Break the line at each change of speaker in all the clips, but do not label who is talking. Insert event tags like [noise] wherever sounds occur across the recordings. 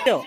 still.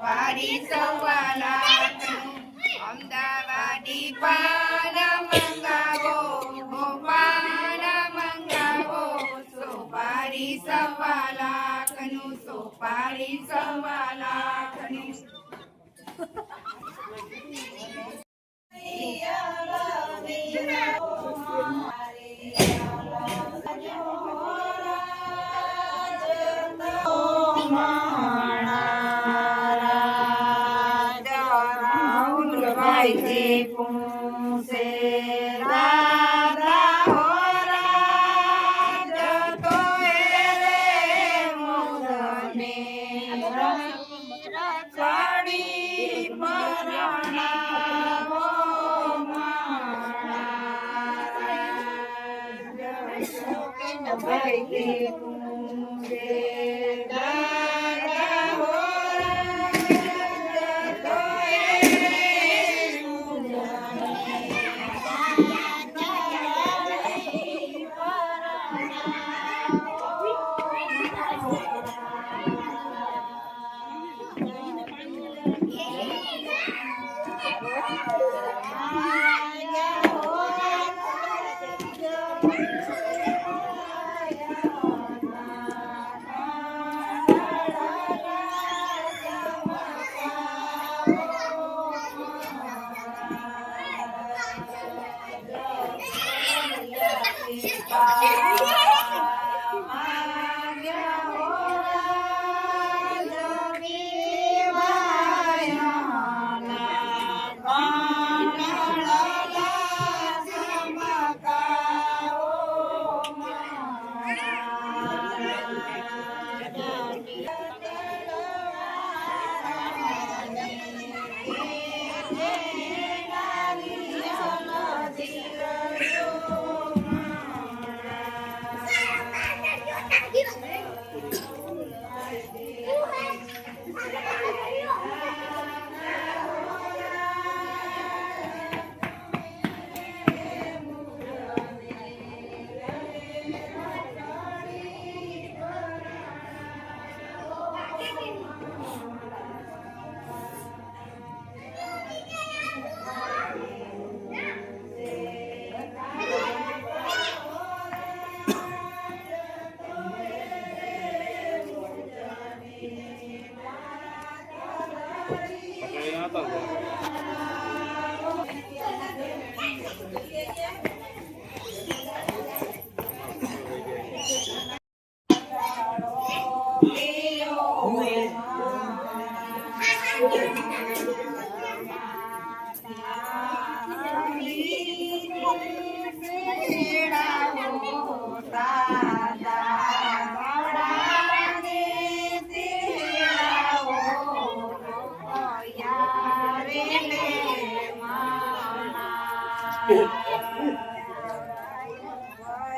వాడి సౌవనాథను అమదావాడి పాల మంగవో Gopala మంగవో సోపారి సవాలాకను సోపారి సవాలాకను Yeah.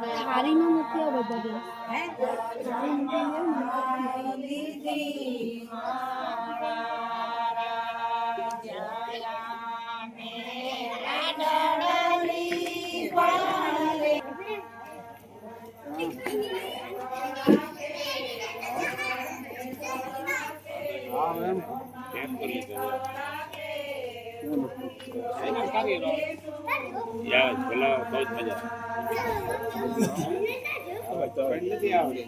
થાળીમાં નથી આ બધા દિવસ
યા પેલા બહુ જ મજા આવે. તો નથી આવડે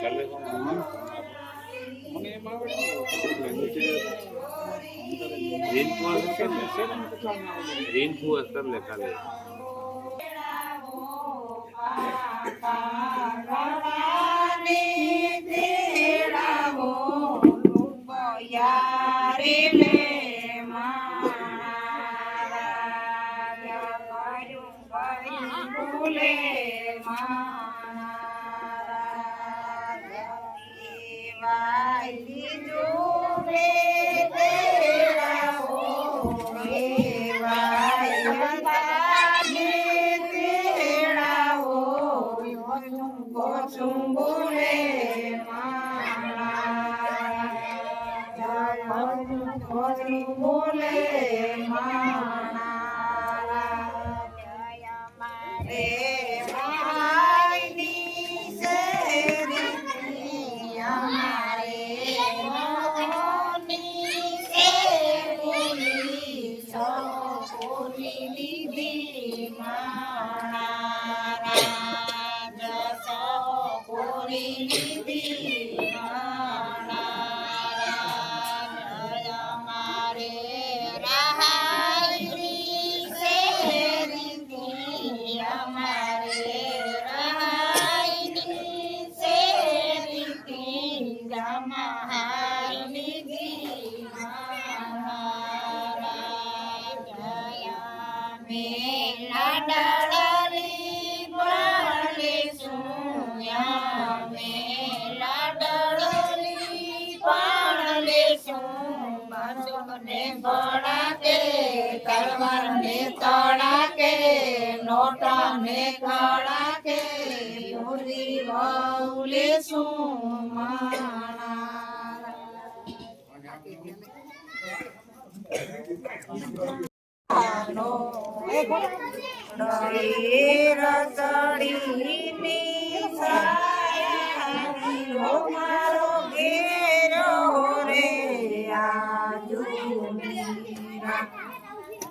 ચાલે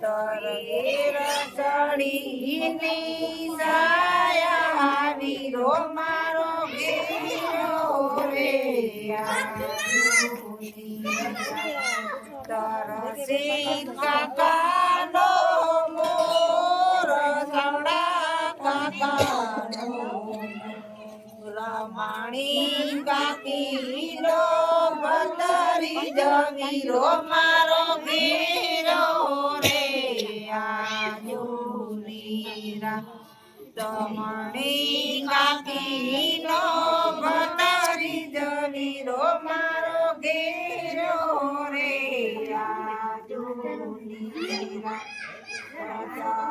ડરે રસડીની સાયાની રો મારો ઘેરો રે આજુમીરા તરસી કાકાનો મોર ધવડા કાકાનો રમાણી કાકીનો ભતરી જવીરો મારો ઘેરો રે આજુરીરા તમણી કાકીનો Obrigada.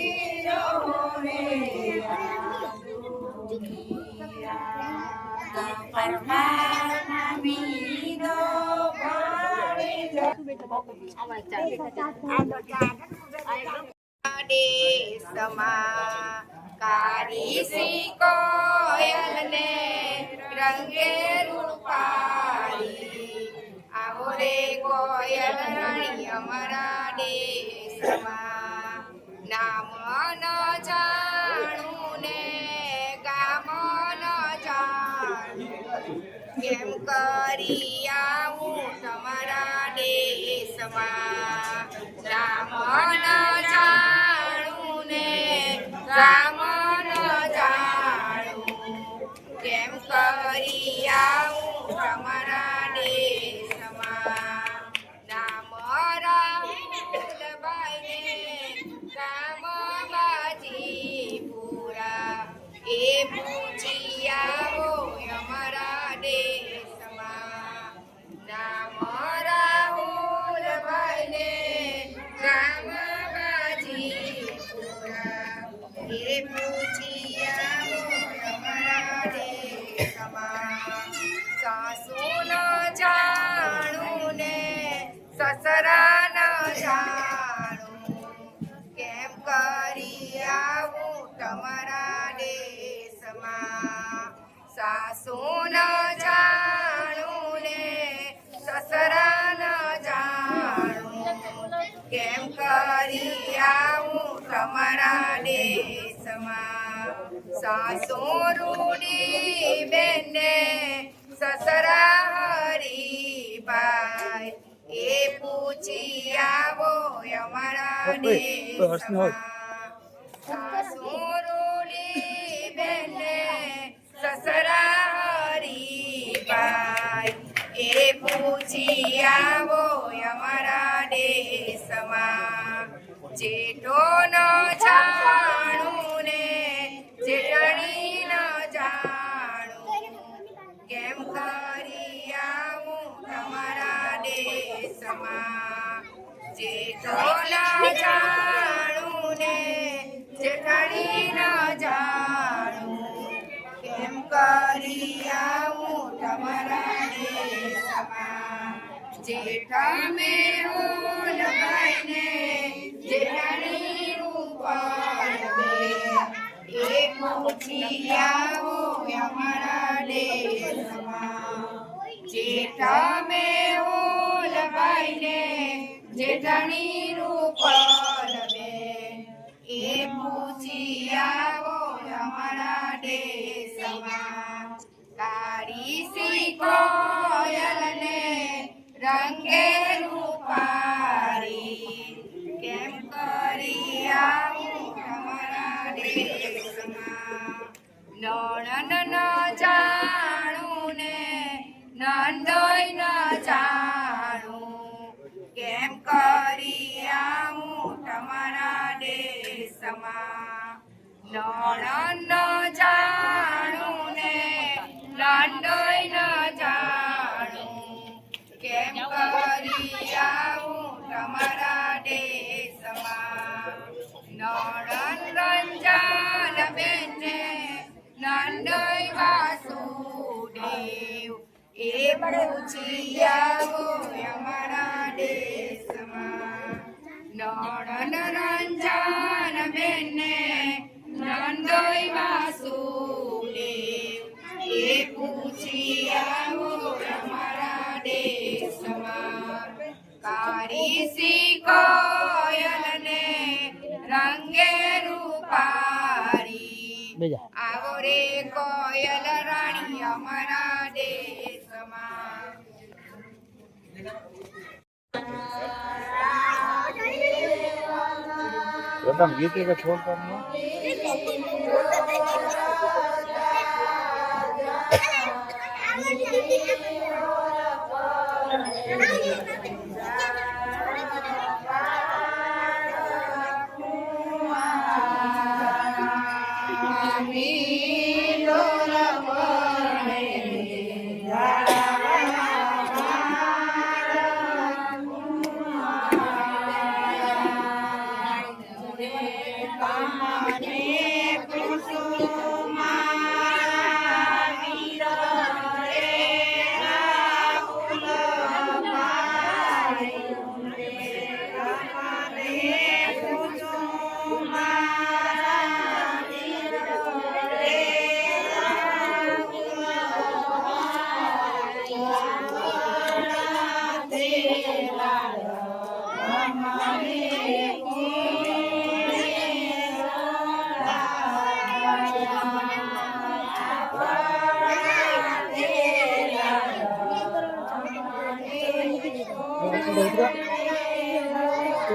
કાળી શ્રી કોયલને રંગે રૂપાળી આવો કોયલ રાણી અમારા દેશમાં નામ ન જાણું ને ન જાણું કેમ કરી દેશમાં રામ જાણું. ને રામ કેમ કરી પછી આવો અમારા બેને સસરા હરી ભાઈ એ પૂછી આવું
તમારા દેશમાં જેઠા મેં ઓલભાઈને જેઠાણી રૂપાળ બે એ પૂછી આવો અમારા દેશમાં જેઠા મેં ઓલભાઈને જેઠાણી રૂપાળ બે એ પૂછી આવો અમારા દેશમાં રૂપારી કેમ કરી તમારા દેશમાં? નણન ન જાણું ને ન જાણું. કેમ કરી આવું તમારા દેશમાં? નણન ન જાણું દેશમાં નણન રંજન બેને નંદોય વાસુદેવ. એ પૂછી આવો અમારા દેશમાં નણન રંજન બેને નંદોય વાસુદેવ. એ પૂછી આવો કારી સી કોયલને રંગે રૂપારી
બેજા
આવો રે કોયલ રાણી અમારા દેશમાં
પ્રથમ ગીતે કે છોડતા નહીં [laughs]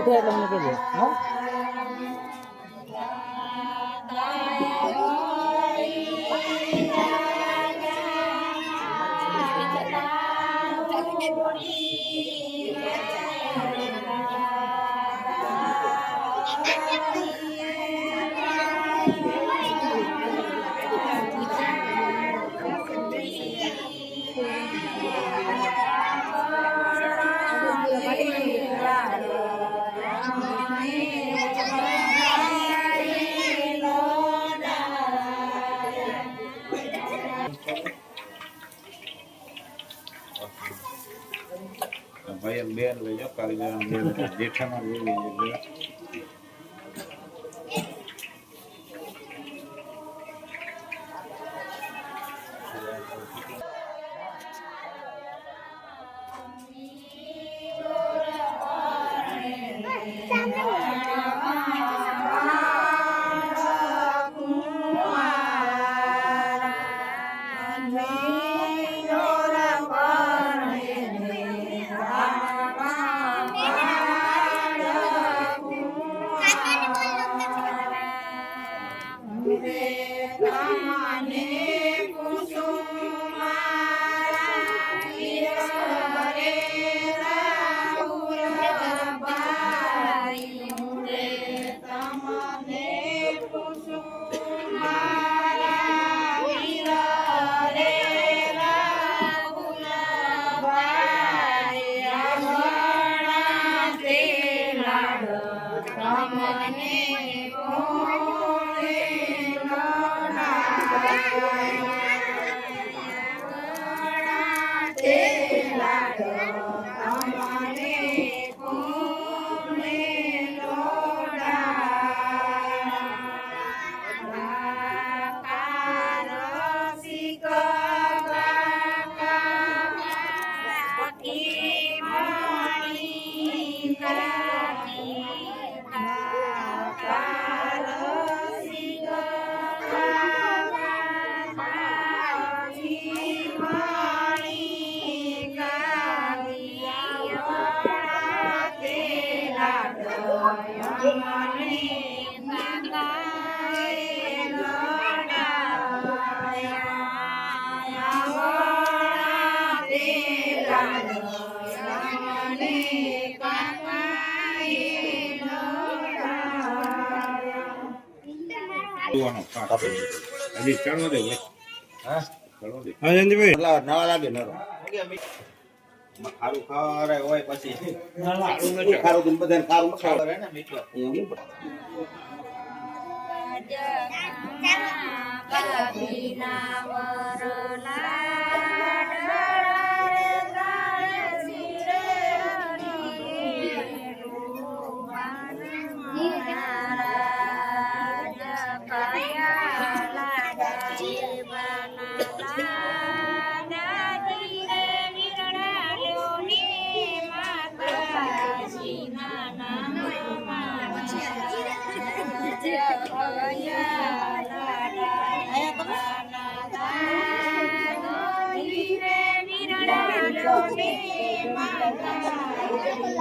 对，扔到这里个 ఇండియన్ వేగా పరిగణ
జీఠమీ
राम ખાસ. હજી ચણો દે
હા?
ચણો દે.
નવા નવા લાગે નરો. ખારું ખાવા હોય પછી. ખારું બધાને ખારું ખાવા ને મીઠું. એવું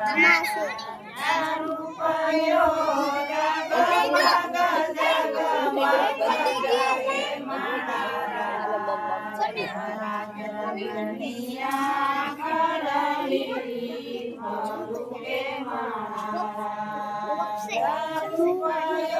termasuk Terima
kasih.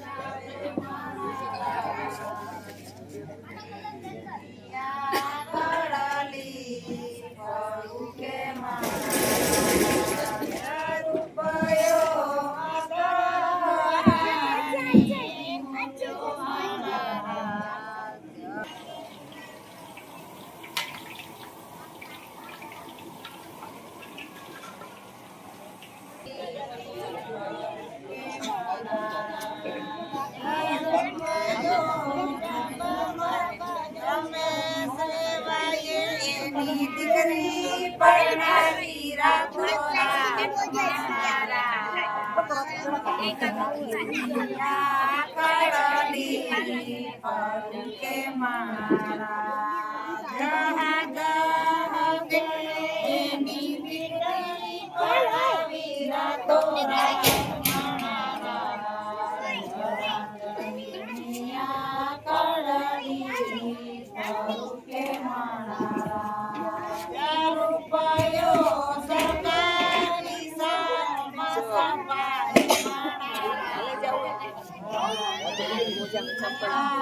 Ya, kalau di kemarin. Gracias.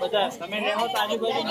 બધા તમે લેવો તો આજુબાજુ